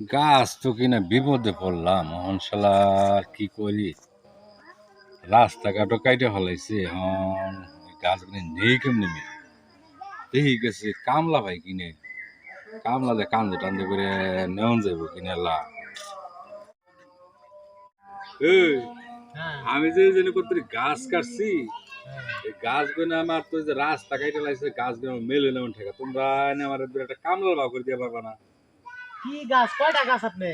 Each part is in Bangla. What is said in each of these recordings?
গাছ তো কিনা বিপদে পড়লাম এখন শালা আর কি করি রাস্তাঘাটও কাইটে ফলাইছে এখন গাছগুলি নেই কেমনি মেয়ে দেখি গেছে, কামলা ভাই কিনে। কামলা দে কান্দে টান্দে করে নেওন যাইব কিনে লা আমি যে জেনে করতে গাছ কাটছি গাছগুলো আমার তো যে রাস্তা কাইটে লাইছে গাছগুলো মেলে নেমন ঠেকা। তোমরা আমার একটা কামলা ভাব করে দিয়ে পারবা না। কি গাছ? কয়টা গাছ আপনি?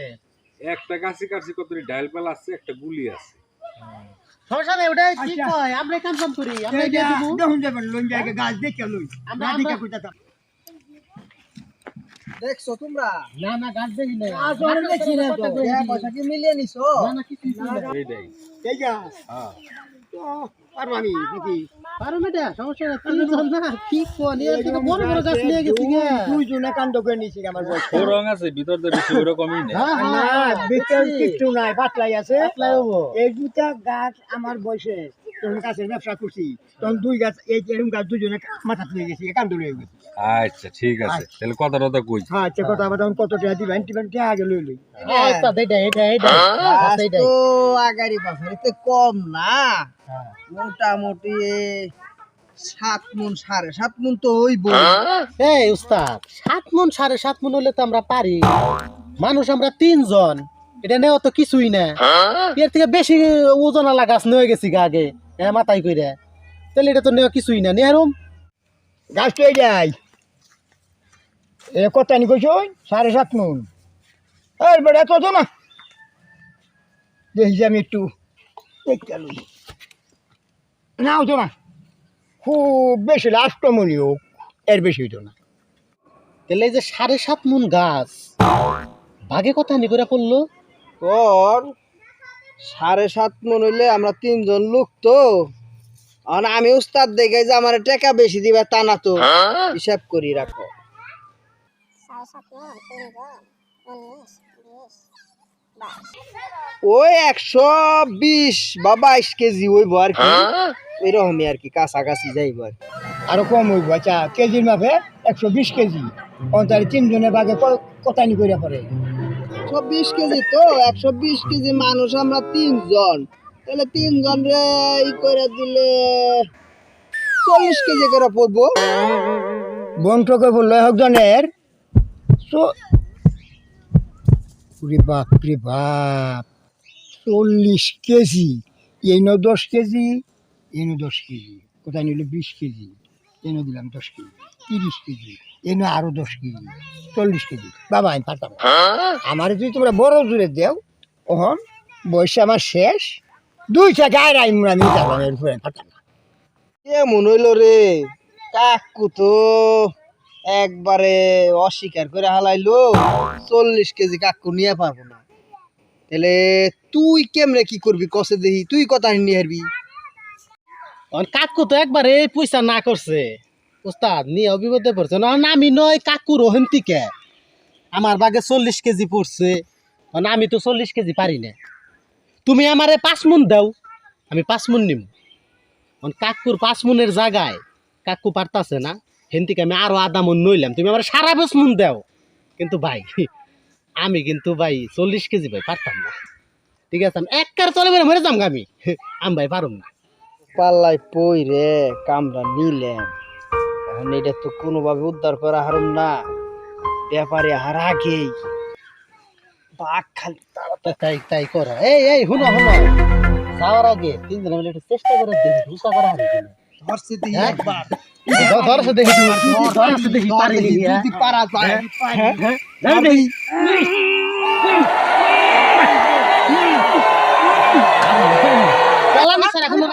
একটা গাছি কাটছি কত ডাইল পাল আছে একটা গুলি আছে। সমস্যা নেই ওটা কি কয় আমরা কাম কাম করি আমরা দিয়ে দেবো দেখুন যাবেন লোন জায়গা গাছ দেখে লই। আমরা- না দেখে আমরা- কইতাম দেখছ তোমরা? না না গাছ দেখি না আজ অনেক দেখছি না তো। এক পয়সা কি মিলিয়ে নিছো? না না কিছু এইটাই এই গাছ হ্যাঁ। তো পারব আমি নাকি? পারো মেটা সমস্যা নেই। তিনজন না কি কোন এর থেকে বড় বড় গাছ নিয়ে গেছি গে। দুইজনে কাণ্ড করে নিয়েছি আমার বয়স। ও রং আছে ভিতর দিয়ে বেশি ওরকমই নেই। হ্যাঁ না হ্যাঁ ভিতর কিছু নাই পাতলাই আছে। এই দুটা গাছ আমার বয়সে তখন গাছের ব্যবসা করছি তখন দুই গাছ এই এরকম গাছ দুজনে মাথা তুলে গেছি কাণ্ড লয়ে গেছি। আচ্ছা ঠিক আছে। তাহলে কথা কই হ্যাঁ আচ্ছা কথা কত টাকা দিবেন টিবেন কে আগে লই লই। ওস্তাদ এটা এটা এটা গাছ গাছ এটা তো আগারি পাশে কম না। মোটামুটি সাত মন সাড়ে সাত মন তো হইব। এই উস্তাদ সাত মন সাড়ে সাত মন হলে তো আমরা পারি। মানুষ আমরা তিনজন এটা নেওয়া তো কিছুই না। এর থেকে বেশি ওজন আলা গাছ নিয়ে গেছি গা আগে হ্যাঁ মাথায় কইরা। তাহলে এটা তো নেওয়া কিছুই না। নেহারম গাছ তো যাই এ কত নি কইছ সাড়ে সাত মন। এই বেড়া তো না। দেখি আমি একটু দেখতে না হতো না। খুব বেশি লাস্ট হোক এর বেশি হইতো না। তাহলে এই যে সাড়ে সাত মন গাছ বাঘে কথা নি করে পড়ল? তোর সাড়ে সাত মন হইলে আমরা তিনজন লোক তো। আর আমি উস্তাদ দেখে যে আমার টাকা বেশি দিবে তা না তো। হিসাব করি রাখো। ওই একশো বিশ বা বাইশ কেজি হইব আর কি। এরকমই আর কি কাছাকাছি যাইব আর। আরও কম হইব আচ্ছা কেজির মাপে একশো বিশ কেজি। অন্তারে তিনজনের বাগে কতানি করে পড়ে। একশো বিশ কেজি তো একশো বিশ কেজি মানুষ আমরা তিনজন। তাহলে তিনজন রে ই করে দিলে চল্লিশ কেজি করে পড়ব। বন্টকে বলল একজনের ওরে বাপ চল্লিশ কেজি। এনো দশ কেজি। এনো দশ কেজি, কোথায় নিল বিশ কেজি, এনো দিলাম দশ কেজি, তিরিশ কেজি, এনো আরও দশ কেজি, চল্লিশ কেজি। বাবা, আমি পারতাম আমার যদি তোমরা বড় জুড়ে দেও ওহন বয়স আমার শেষ, দুই টাকা আর আমি আমি যাব এর উপরে পারতাম না। কেমন হইল রে, কাকু তো একবারে অস্বীকার করে হালাইলো, চল্লিশ কেজি কাকু নিয়ে পারব না। তাহলে তুই কেমনে কি করবি? কষে দেখি, তুই কথা নিয়ে হারবি। কাকু তো একবার এই পয়সা না করছে। উস্তাদ নিয়ে অবিপদে পড়ছে। না, আমি নয়, কাকু রোহেন থেকে আমার বাগে চল্লিশ কেজি পড়ছে। আমি তো চল্লিশ কেজি পারি না। তুমি আমারে পাঁচ মুন দাও, আমি পাঁচ মুন নিম। কাকুর পাঁচ মুনের জায়গায় কাকু পারতাছে না। হেন আমি আরও আধা মন নইলাম। তুমি আমার সারা পাঁচ মুন দাও। কিন্তু ভাই, আমি কিন্তু ভাই চল্লিশ কেজি ভাই পারতাম না। ঠিক আছে, আমি এক কার চলে বেড়ে মরে যাম আমি। আমি ভাই পারুম না। পাল্লায় পই রে কামরা নিলেন। এখন এটা তো কোনোভাবে উদ্ধার করা হারুম না। ব্যাপারে আর আগেই। বাঘ খালি তাড়াতাড়ি তাই তাই করা। এই এই হুনো হুনো। যাওয়ার আগে তিনজন মিলে একটু চেষ্টা করে দেখি করা ধরছে একবার।